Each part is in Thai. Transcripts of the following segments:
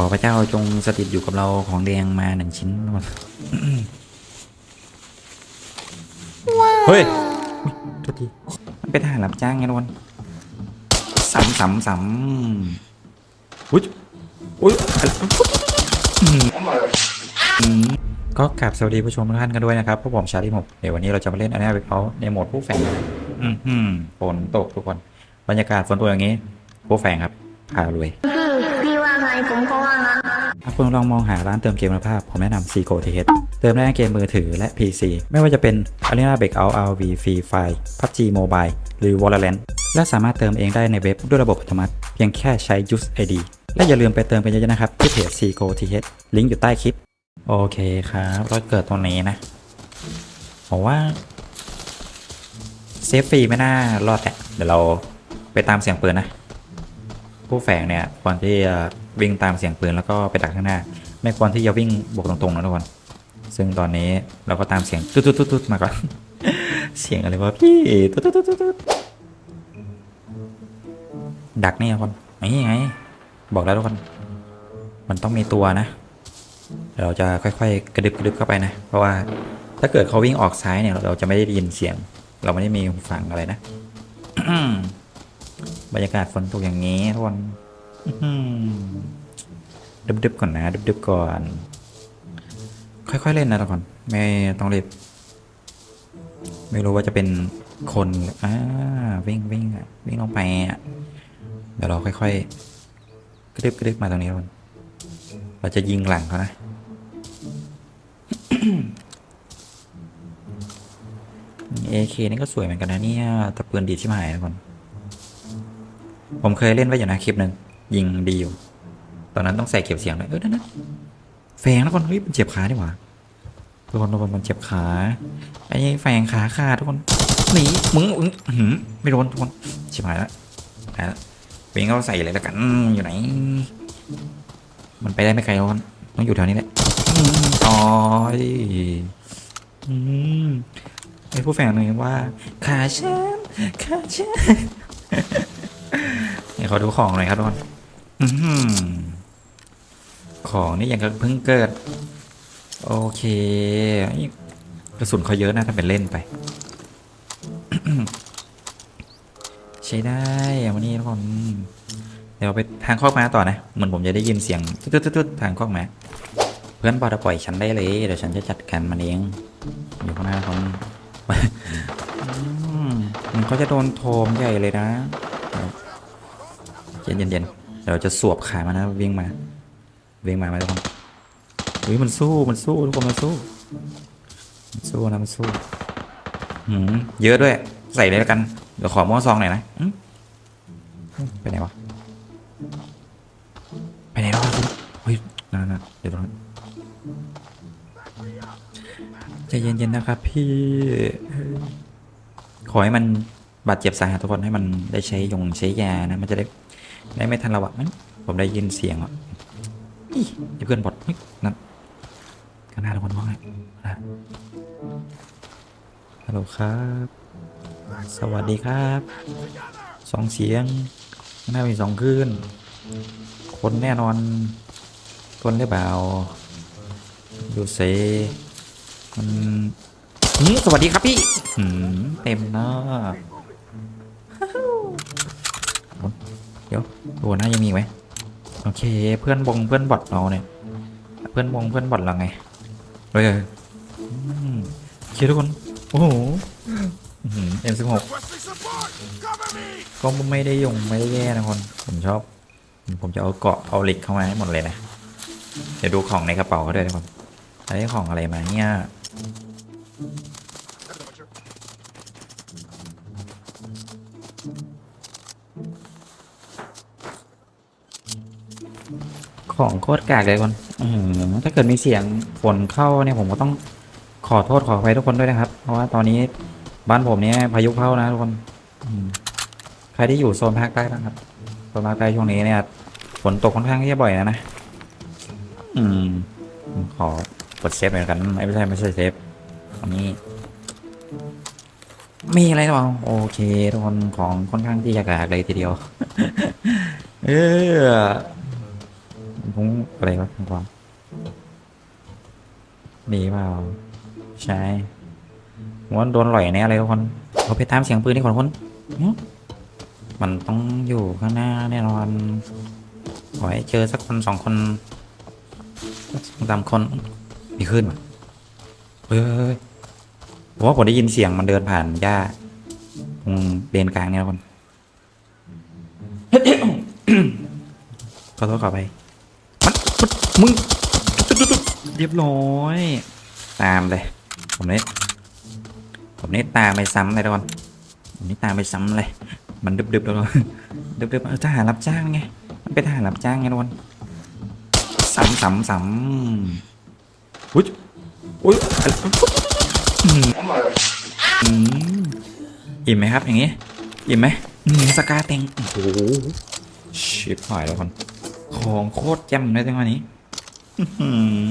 อพระเจ้าจงสถิตอยู่กับเราของแดงมาหนึ่งชิ้นเฮ้ยอุ๊ยโทุกทีมันเป็นทหารรับจ้างไงทุกคนสามสามสามอุ้ยอุ้ยอืมอืมก็กลับสวัสดีผู้ชมทุกท่านกันด้วยนะครับพวกผมชาลีหมกเดี๋ยววันนี้เราจะมาเล่นอันนี้ไปเขาในโหมดผู้แฝงอืมอืมฝนตกทุกคน บรรยากาศฝนตกอย่างนี้ผู้แฝงครับพารวย พี่ว่าไงผมก็ว่า งั้นถ้าคุณลองมองหาร้านเติมเกมคุณภาพ ผมแนะนำ Seco TH เติมได้ทั้งเกมมือถือและ PC ไม่ว่าจะเป็น Arena Breakout RV Free Fire PUBG Mobile หรือ Valorant และสามารถเติมเองได้ในเว็บด้วยระบบอัตโนมัติ เพียงแค่ใช้ Use ID และอย่าลืมไปเติมกันเยอะๆนะครับ ที่เพจ Seco TH ลิงก์อยู่ใต้คลิป โอเคครับรถเกิดตรงนี้นะผมว่าเซฟฟรีไม่น่ารอดแหละเดี๋ยวเราไปตามเสียงปืนนะ ผู้แฝงเนี่ยควรที่จะ วิ่งตามเสียงปืนแล้วก็ไปดักข้างหน้า ไม่ควรที่จะวิ่งบวกตรงๆนะทุกคนซึ่งตอนนี้เราก็ตามเสียงตุ๊ดตุ๊ดตุ๊ดมาก่อน เสียงอะไรวะพี่ตุ๊ดตุ๊ดตุ๊ดตุ๊ดดักนี่ทุกคนนี่ไง บอกแล้วทุกคน มันต้องมีตัวนะ เราจะค่อยๆ กระดึบกระดึบเข้าไปนะ เพราะว่าถ้าเกิดเขาวิ่งออกซ้ายเนี่ย เราจะไม่ได้ยินเสียง เราไม่ได้มีหูฟังอะไรนะ บรรยากาศฝนตกอย่างนี้ทุกคน ดึบๆก่อนนะ ดึบๆก่อน ค่อยๆเล่นนะทุกคนไม่ต้องรีบไม่รู้ว่าจะเป็นคนอ่าวิ่งวิ่งอะวิ่งลงไปอะเดี๋ยวเราค่อยๆกระดึบกระดึบมาตรงนี้ทุกคนเราจะยิงหลังเขานะเอเคนี่ก็สวยเหมือนกันนะเนี่ยแต่ปืนดีที่หายนะทุกคนผมเคยเล่นไว้อยู่นะคลิปหนึ่ง ยิงดีอยู่ ตอนนั้นต้องใส่เก็บเสียงเลยเออนั่นนะแฝงแล้วคนเฮ้ยมันเจ็บขาดีกว่าทุกคนทุกคนมันเจ็บขาไอ้แฝงขาขาดทุกคนหนีมึงมึงอื้อหือไม่โดนทุกคนชิบหายแล้วหายแล้ววิ่งเขาใส่เลยแล้วกันอยู่ไหน มันไปได้ไม่ไกลทุกคนต้องอยู่แถวนี้แหละอ๋อยอืมไอ้ผู้แฝงหนึ่งว่าขาฉันขาฉันนี่ขอดูของหน่อยครับทุกคน อื้อของนี่ยังเพิ่งเกิด โอเคกระสุนเขาเยอะนะถ้าเป็นเล่นไป ใช้ได้วันนี้ทุกคนเดี๋ยวไปทางคอกม้าต่อนะ เหมือนผมจะได้ยินเสียงตุ๊ดๆๆทางคอกม้าเพื่อนบอดปล่อยฉันได้เลย เดี๋ยวฉันจะจัดการมันเองอยู่ข้างหน้าเขาอืมมันก็จะโดนโทมใหญ่เลยนะเย็นเย็นเย็นๆ ดี๋ยวเราจะสวบขามันนะวิ่งมาวิ่งมาไหมทุกคนอุ้ยมันสู้มันสู้ทุกคนมันสู้มันสู้นะมันสู้หืมเยอะด้วย ใส่เลยแล้วกัน เดี๋ยวขอหม้อซองหน่อยนะไปไหนวะไปไหนแล้วเฮ้ยนั่นนะเดี๋ยวตรงนั้นใจเย็นๆนะครับพี่ ขอให้มัน บาดเจ็บสาหัสทุกคนให้มันได้ใช้ยงใช้ยานะ มันจะได้ได้ไม่ทันระวังมันผมได้ยินเสียงอะอีเพื่อนบอดนั่นข้างหน้าทุกคนว่าไงนะฮัลโหลครับ สวัสดีครับสองเสียงข้างหน้ามีสองคลื่นคนแน่นอน คนหรือเปล่าดูเซมันหืมสวัสดีครับพี่เต็มหน้าเตัวหน้ายังมีไหมโอเค เพื่อนบงเพื่อนบอทเราเนี่ย เพื่อนบงเพื่อนบอทเราไงเฮ้ยอืมโอเคทุกคน โอ้โหเอ็มสิบหกก็ไม่ได้ยงไม่ได้แย่นะคน ผมชอบ ผมจะเอาเกาะเอาเหล็กเข้ามาให้หมดเลยนะ เดี๋ยวดูของในกระเป๋าเขาด้วยทุกคนอันนี้ของอะไรมาเนี่ย ของโคตรกากเลยคนถ้าเกิดมีเสียงฝนเข้าเนี่ยผมก็ต้องขอโทษขออภัยทุกคนด้วยนะครับ เพราะว่าตอนนี้บ้านผมเนี่ยพายุเข้านะทุกคนใครที่อยู่โซนภาคใต้บ้างครับโซนภาคใต้ช่วงนี้เนี่ยฝนตกค่อนข้างที่จะบ่อยนะนะอืมขอกดเซฟหน่อยละกันไม่ไม่ใช่ไม่ใช่เซฟอันนี้มีอะไรหรือเปล่าโอเคทุกคนของค่อนข้างที่จะกากเลยทีเดียว เออ พุงอะไรวะทางความดีเปล่าใช่ว่าโดนหล่อยแน่เลยทุกคนเราไปตามเสียงปืนดีกว่าคน มันต้องอยู่ข้างหน้าแน่นอนขอให้เจอสักคนสองคนสองสามคนมีขึ้นวะเฮ้ยเฮ้ยเฮ้ยผมว่าผมได้ยินเสียงมันเดินผ่านหญ้าตรงเลนกลางเนี่ยทุกคนขอโทษขอไป มึงเรียบร้อย ตามเลย ผมนี่ผมนี่ตามไปซ้ำเลยทุกคนผมนี่ตามไปซ้ำเลย มันดึบดึบๆแล้วดึบดึบๆเออทหารรับจ้างไง มันเป็นทหารรับจ้างไงทุกคนซ้ำซ้ำซ้ำอุ้ยอุ้ยอิ่มไหมครับอย่างงี้อิ่มไหมอืมสกาเต็งโอ้โหชิบหายแล้วคน ของโคตรแจ่มเลยจังวะนี้อื้อหือ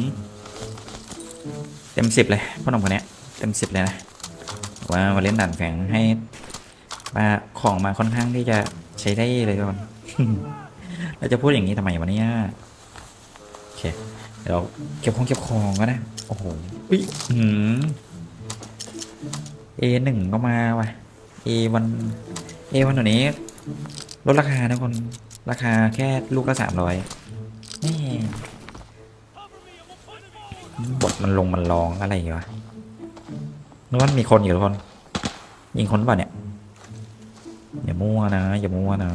เต็มสิบเลยพ่อหนุ่มคนนี้เต็มสิบเลยนะว่ามาเล่นด่านแฝงให้มาของมาค่อนข้างที่จะใช้ได้เลยทุกคนเราจะพูดอย่างนี้ทำไมวะเนี่ยโอเคเดี๋ยวเราเก็บของเก็บของก็ได้โอ้โหอุ้ยหืมเอหนึ่งก็มาว่ะเอวันเอวันตัวนี้ลดราคานะคน ราคาแค่ลูกละสามร้อยนี่บทมันลงมันร้องอะไรอยู่วะนึกว่ามีคนอยู่ทุกคน ยิงคนเปล่าเนี่ย อย่ามั่วนะ อย่ามั่วนะ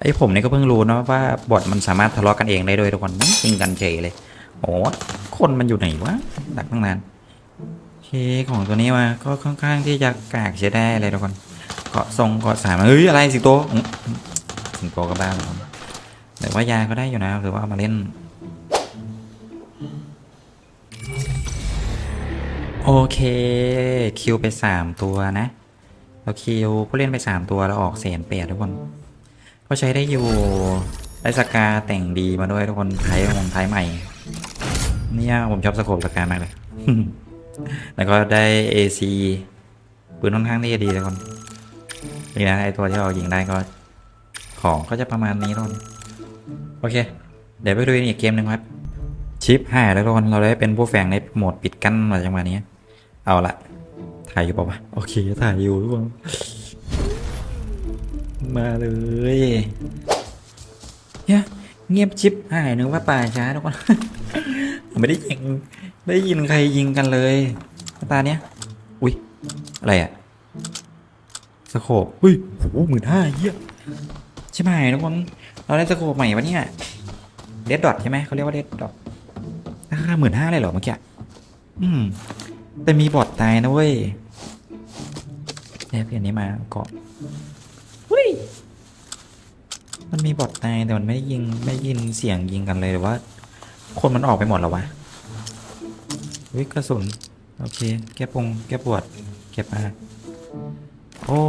ไอ้ผมเนี่ยก็เพิ่งรู้นะว่าบอทมันสามารถทะเลาะกันเองได้ด้วยทุกคนยิงกันเฉยเลยโอ้คนมันอยู่ไหนวะดักตั้งนานเคของตัวนี้มาก็ค่อนข้างที่จะกากใช้ได้เลยทุกคนเกาะทรงเกาะสามเฮ้ยอะไรสิตอื้ อสิงโตก็บ้าเหมือนกันแต่ว่ายาก็ได้อยู่นะหรือว่าเอามาเล่น โอเค คิวไปสามตัวนะเราคิวผู้เล่นไปสามตัวแล้วออกเสียนเปียดทุกคน ก็ใช้ได้อยู่ได้สกาแต่งดีมาด้วยทุกคนไทยของไทยใหม่เนี่ยผมชอบสโคปสกามากเลย แล้วก็ได้ AC ปืนค่อนข้างที่จะดีทุกคนนี่นะไอตัวที่เรายิงได้ก็ ของก็จะประมาณนี้ทุกคนโอเค เดี๋ยวไปดูอีกเกมหนึ่งครับ ชิปหายแล้วทุกคนเราได้เป็นผู้แฝงในโหมดปิดกั้นมาจังหวะนี้ เอาละถ่ายอยู่เปล่าวะโอเคถ่ายอยู่ทุกคนมาเลยเนี่ยเงียบชิปหายนึกว่าป่าช้าทุกคนไม่ได้ยิงไม่ได้ยินใครยิงกันเลยตาเนี้ยอุ้ยอะไรอะสโคปเฮ้ยโหหมื่นห้าเยี่ย ใช่ไหมทุกคน เราได้สโคปใหม่ปะเนี่ยเดดดอทใช่ไหมเขาเรียกว่าเดดดอทราคาหมื่นห้าเลยเหรอเมื่อกี้อืม แต่มีบอทตายนะเว้ยเนี่ยเพียนนี้มาเกาะเฮ้ยมันมีบอทตายแต่มันไม่ได้ยิงไม่ได้ยินเสียงยิงกันเลยหรือว่า คนมันออกไปหมดแล้ววะวิกระสุนโอเค แก้ปงแก้ปวด เก็บมา โอ้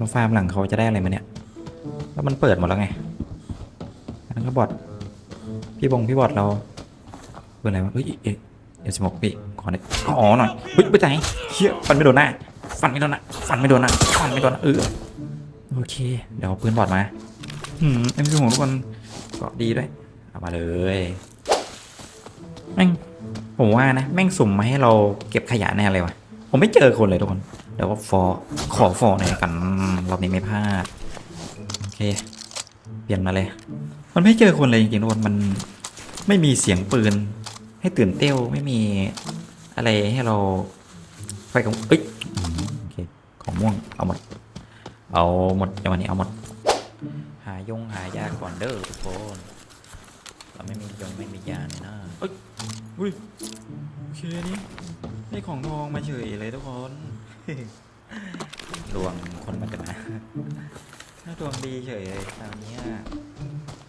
มาฟาร์มหลังเขาจะได้อะไรมาเนี่ย แล้วมันเปิดหมดแล้วไงอันนั้นก็บอทพี่บงพี่บอทเราเปิดอะไรวะเฮ้ยเอ๊ะเดี๋ยวสมกพี่ขอหน่อยอ๋อหน่อยเฮ้ยไปไหนเชี่ยฟันไม่โดนหน้าฟันไม่โดนหน้าฟันไม่โดนหน้าฟันไม่โดนหน้าเออโอเค เดี๋ยวเอาปืนบอทมาอืมเอ็มซีของทุกคนเกาะดีด้วยเอามาเลยแม่งผมว่านะ แม่งสุ่มมาให้เราเก็บขยะแน่เลยวะผมไม่เจอคนเลยทุกคน เดี๋ยวว่าฟอขอฟอหน่อยกันรอบนี้ไม่พลาดโอเค เปลี่ยนมาเลย มันไม่เจอคนเลยจริงๆทุกคนมันไม่มีเสียงปืน ให้ตื่นเต้วไม่มีอะไรให้เราไฟกับเอ้ยโอเคของม่วงเอาหมด เอาหมดในวันนี้เอาหมด หายงหายาก่อนเด้อทุกคน เราไม่มียงไม่มียาเนี่ยนะเอ้ยอุ้ยโอเคนี่ได้ของทองมาเฉยเลยทุกคนดวงคนมันจะมาถ้าดวงดีเฉยเลยตอนเนี้ย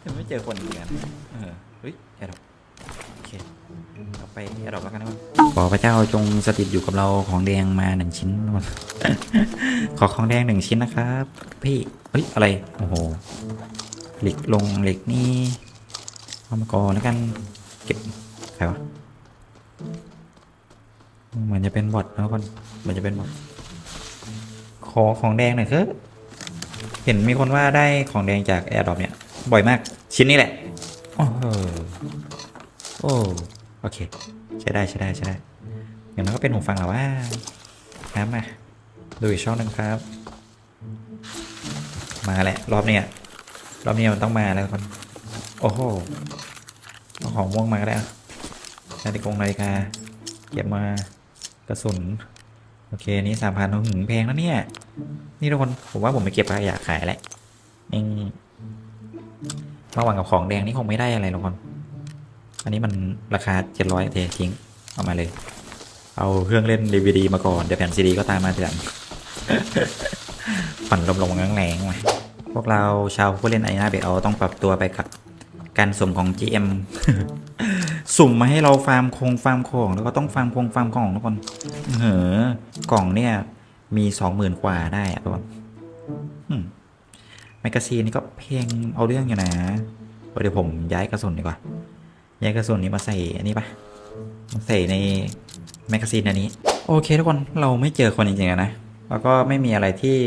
ถึงไม่เจอคนเหมือนกันเออเฮ้ยแอดดอกโอเคเอาไปแอดดอกแล้วกันนะครับขอพระเจ้าจงสถิตอยู่กับเราของแดงมาหนึ่งชิ้นทุกคนขอของแดงหนึ่งชิ้นนะครับ พี่เฮ้ยอะไรโอ้โหเหล็กลงเหล็กนี่ เอามาก่อนแล้วกันเก็บใครวะเหมือนจะเป็นบอทนะคนเหมือนจะเป็นบอทขอของแดงหน่อยเถอะเห็นมีคนว่าได้ของแดงจากแอร์ดรอปเนี่ย บ่อยมาก ชิ้นนี้แหละโอ้โหโอ้โอเค ใช้ได้ใช้ได้ใช้ได้อย่างนั้นก็เป็นหูฟังแล้วว่าน้ำมาดูอีกช่องหนึ่งครับ มาแหละ รอบเนี้ยรอบนี้มันต้องมาแล้วคน โอ้โห ของม่วงมาก็ได้อะนาฬิกงนาฬิกาเก็บมากระสุน โอเค นี่สามพันหึงแพงนะเนี่ย นี่ทุกคน ผมว่าผมไปเก็บขยะขายแหละนี่ระหว่างกับของแดงนี่คงไม่ได้อะไรหรอกคน อันนี้มันราคาเจ็ดร้อยเททิ้ง เอามาเลย เอาเครื่องเล่น DVD มาก่อน เดี๋ยวแผ่นซีดีก็ตามมาทีหลังผ่อนลมๆแรงๆมาพวกเราชาวผู้เล่นไอนาเบลต้องปรับตัวไปกับ การสุ่มของ GM สุ่มมาให้เราฟาร์มคงฟาร์มของ แล้วก็ต้องฟาร์มคงฟาร์มของทุกคนเหอกล่องเนี่ย มีสองหมื่นกว่าได้อะทุกคนแมกกาซีนนี่ก็เพลงเอาเรื่องอยู่นะเดี๋ยวผมย้ายกระสุนดีกว่า ย้ายกระสุนนี้มาใส่อันนี้ปะมาใส่ในแมกกาซีนอันนี้ โอเคทุกคนเราไม่เจอคนจริงๆนะ แล้วก็ไม่มีอะไรที่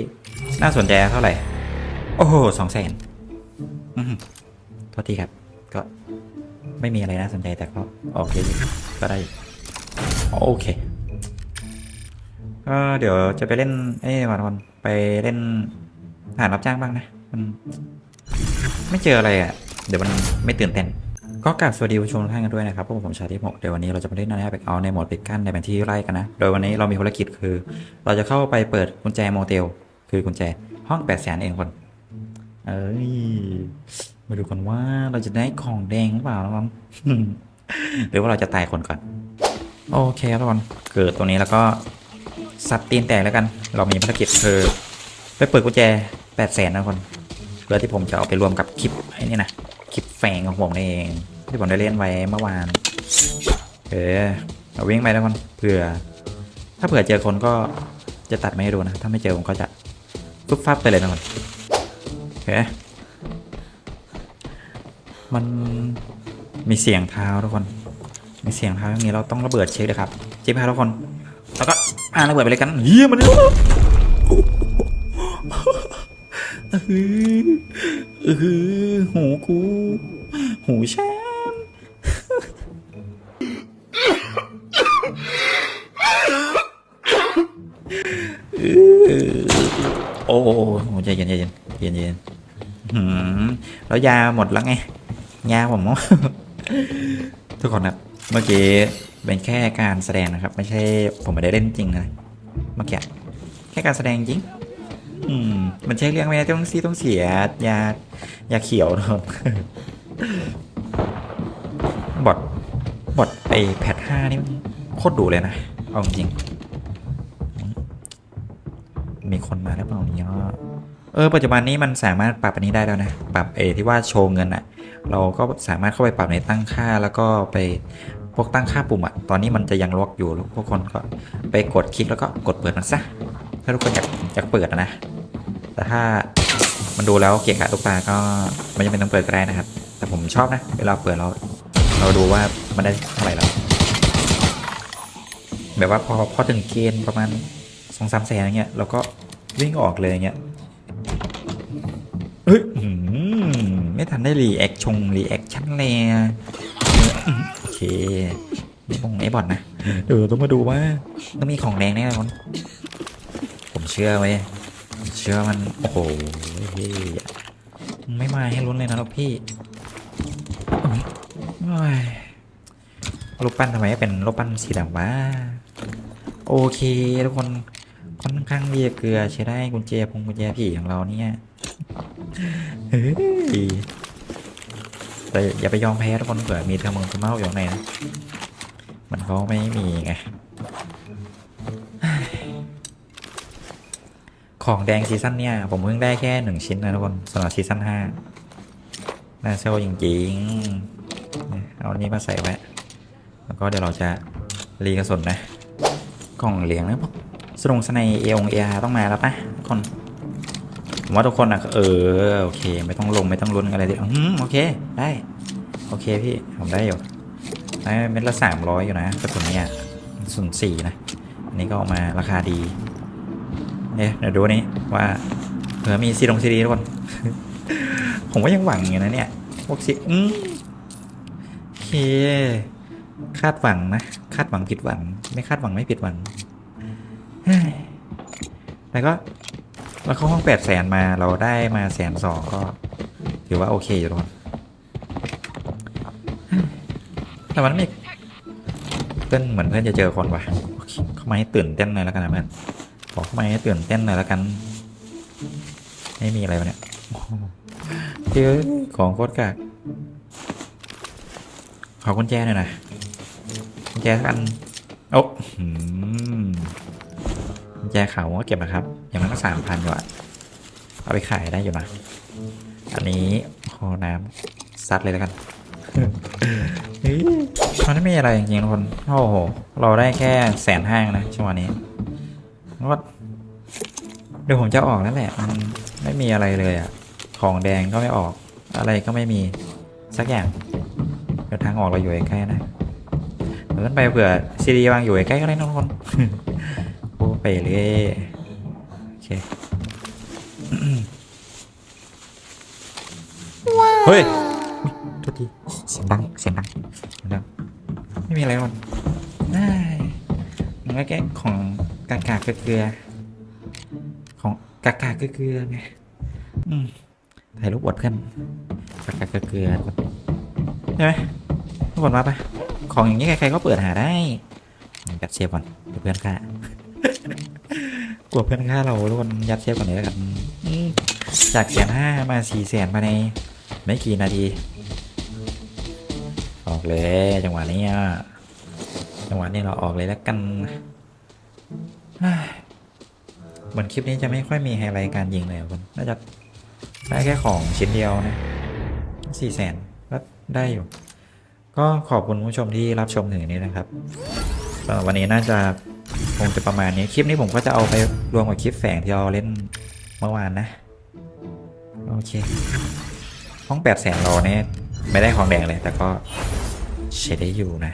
น่าสนใจเท่าไหร่ โอ้โหสองแสนโทษทีครับ ไม่มีอะไรน่าสนใจแต่ก็โอเคก็ได้โอเคก็เดี๋ยวจะไปเล่นไอ้นี่ก่อนทุกคนไปเล่นหารรับจ้างบ้างนะมันไม่เจออะไรอะ เดี๋ยวมันไม่ตื่นเต้นก็กราบสวัสดีผู้ชมทุกท่านกันด้วยนะครับพวกผมชาที่หกเดี๋ยววันนี้เราจะมาเล่นนาฬิกาแบกเอาในโหมดปิดกั้นในแผนที่ไล่กันนะ โดยวันนี้เรามีภารกิจคือ เราจะเข้าไปเปิดกุญแจโมเตล คือกุญแจห้องแปดแสนเองคน เอ้ย มาดูกันว่าเราจะได้ของแดงหรือเปล่านะครับหรือว่าเราจะตายคนก่อน โอเคครับทุกคนเกิดตรงนี้แล้วก็ซัดตีนแตกแล้วกัน เรามีภารกิจคือไปเปิดกุญแจแปดแสนนะคนเพื่อที่ผมจะเอาไปรวมกับคลิปไอ้นี่นะคลิปแฝงของผมเอง ที่ผมได้เล่นไว้เมื่อวานเออเอาวิ่งไปแล้วคนเผื่อ ถ้าเผื่อเจอคนก็จะตัดไม่ให้ดูนะ ถ้าไม่เจอผมก็จะฟุบฟับไปเลยนะคนโอเค มันมีเสียงเท้าทุกคน มีเสียงเท้าอย่างนี้เราต้องระเบิดเช็คเลยครับเจ๊พาทุกคน แล้วก็อ่าระเบิดไปเลยกันเฮียมันนี่เออเออหูกูหูฉันโอ้โหใจเย็นใจเย็นเย็นเย็นหืมแล้วยาหมดแล้วไง ยาผมทุกคนครับ เมื่อกี้เป็นแค่การแสดงนะครับ ไม่ใช่ผมไม่ได้เล่นจริงนะเมื่อกี้แค่การแสดงจริง อืม มันใช่เรื่องไหมนะที่ต้องซีต้องเสียยายาเขียวนะครับบอทบอทไอแพทห้านี่โคตรดุเลยนะ เอาจริง มีคนมาแล้วเปล่าเนี่ยเออปัจจุบันนี้มันสามารถปรับอันนี้ได้แล้วนะ ปรับเอที่ว่าโชว์เงินอะ เราก็สามารถเข้าไปปรับในตั้งค่าแล้วก็ไปพวกตั้งค่าปุ่มอะตอนนี้มันจะยังล็อกอยู่พวกคนก็ไปกดคลิกแล้วก็กดเปิดมันซะถ้าทุกคนอยากอยากเปิดนะ แต่ถ้ามันดูแล้วเกียกะตุกตาก็ไม่จำเป็นต้องเปิดก็ได้นะครับ แต่ผมชอบนะ เวลาเปิดเราเราดูว่ามันได้เท่าไหร่แล้ว แบบว่าพอพอถึงเกณฑ์ประมาณสองสามแสนอย่างเงี้ยเราก็วิ่งออกเลยอย่างเงี้ยเฮ้ย ไม่ทันได้รีแอคชงรีแอคชั่นเลยโอเคนี่คงไอ้บอทนะเดี๋ยวต้องมาดูว่าต้องมีของแดงแน่นอนผมเชื่อไว้เชื่อมันโอ้โหเฮ้ยไม่มาให้ลุ้นเลยนะลูกพี่โอ้ยรูปปั้นทำไมเป็นรูปปั้นสีดำวะโอเคทุกคนค่อนข้างเรียเกลือใช้ได้กุญแจพงกุญแจผีของเราเนี่ย เฮ้ยแต่อย่าไปยอมแพ้ทุกคนเผื่อมีเทอร์โมนเมาอยู่ในนะมันเขาไม่มีไงของแดงซีซั่นเนี่ย ผมเพิ่งได้แค่หนึ่งชิ้นนะทุกคนสำหรับซีซั่นห้าน่าเซลจริงๆ เอาอันนี้มาใส่ไว้ แล้วก็เดี๋ยวเราจะรีกระสุนนะ กล่องเหลียงนะพวกสรงสไนเอองเอต้องมาแล้วปะทุกคน ผมว่าทุกคนอะเออโอเค ไม่ต้องลงไม่ต้องลุ้นอะไรดิอืมโอเคได้ โอเคพี่ผมได้อยู่ได้เม็ดละสามร้อยอยู่นะกระสุนเนี่ยกระสุนสี่นะอันนี้ก็ออกมาราคาดีเนี่ยเดี๋ยวดูนี่ว่าเผื่อมีซีดงซีดีทุกคน ผมก็ยังหวังอยู่นะเนี่ยพวกซีอืมคาดหวังนะ คาดหวังผิดหวัง ไม่คาดหวังไม่ผิดหวังเฮ้ยแต่ก็ เราเข้าห้องแปดแสนมาเราได้มาแสนสองก็ ถือว่าโอเคอยู่ทุกคนแต่มันไม่เพื่อนเหมือนเพื่อนจะเจอคนว่ะเข้ามาให้ตื่นเต้นหน่อยแล้วกันนะเพื่อนขอเข้ามาให้ตื่นเต้นหน่อยแล้วกัน ไม่มีอะไรวะเนี่ยโอ้โหเจอของโคตรกากขอกุญแจหน่อยนะกุญแจสักอันโอ้กุญแจขาก็เก็บนะครับ อย่างนั้นก็สามพันอยู่อะเอาไปขายได้อยู่นะอันนี้คอน้ำซัดเลยแล้วกันเฮ้ยมันไม่มีอะไรจริงๆทุกคนโอ้โห เราได้แค่แสนห้างนะช่วงนี้ก็เดี๋ยวผมจะออกแล้วแหละ มันไม่มีอะไรเลยอะของแดงก็ไม่ออก อะไรก็ไม่มีสักอย่าง เดี๋ยวทางออกเราอยู่ใกล้ๆนะเดินไปเผื่อซีดีวางอยู่ใกล้ๆก็ได้นะทุกคนโอ้ไปเลยโอ เคเฮ้ยอุ๊ยโทษทีเสียงดัง เสียงดังเสียงดังไม่มีอะไรหรอกได้มันก็แค่ของกากาเกลือๆของกากาเกลือๆไงอืมถ่ายรูปอวดเพื่อนกากาเกลือๆทุกคนใช่ไหมทุกคนมาปะของอย่างนี้ใครๆก็เปิดหาได้ยัดเชฟก่อนเดี๋ยวเพื่อนฆ่า กลัวเพื่อนฆ่าเราทุกคนยัดเชฟก่อนเลยแล้วกันอืมจากแสนห้ามาสี่แสนภายในไม่กี่นาที ออกเลยจังหวะนี้อะจังหวะนี้เราออกเลยแล้วกันเฮ้ยเหมือนคลิปนี้จะไม่ค่อยมีไฮไลท์การยิงเลยอะคุณน่าจะได้แค่ของชิ้นเดียวนะสี่แสนก็ได้อยู่ ก็ขอบคุณผู้ชมที่รับชมถึงนี้นะครับสำหรับวันนี้น่าจะ คงจะประมาณนี้ คลิปนี้ผมก็จะเอาไปรวมกับคลิปแฝงที่เราเล่นเมื่อวานนะ โอเค ห้องแปดแสนรอเนี่ยไม่ได้ของแดงเลย แต่ก็ใช้ได้อยู่นะ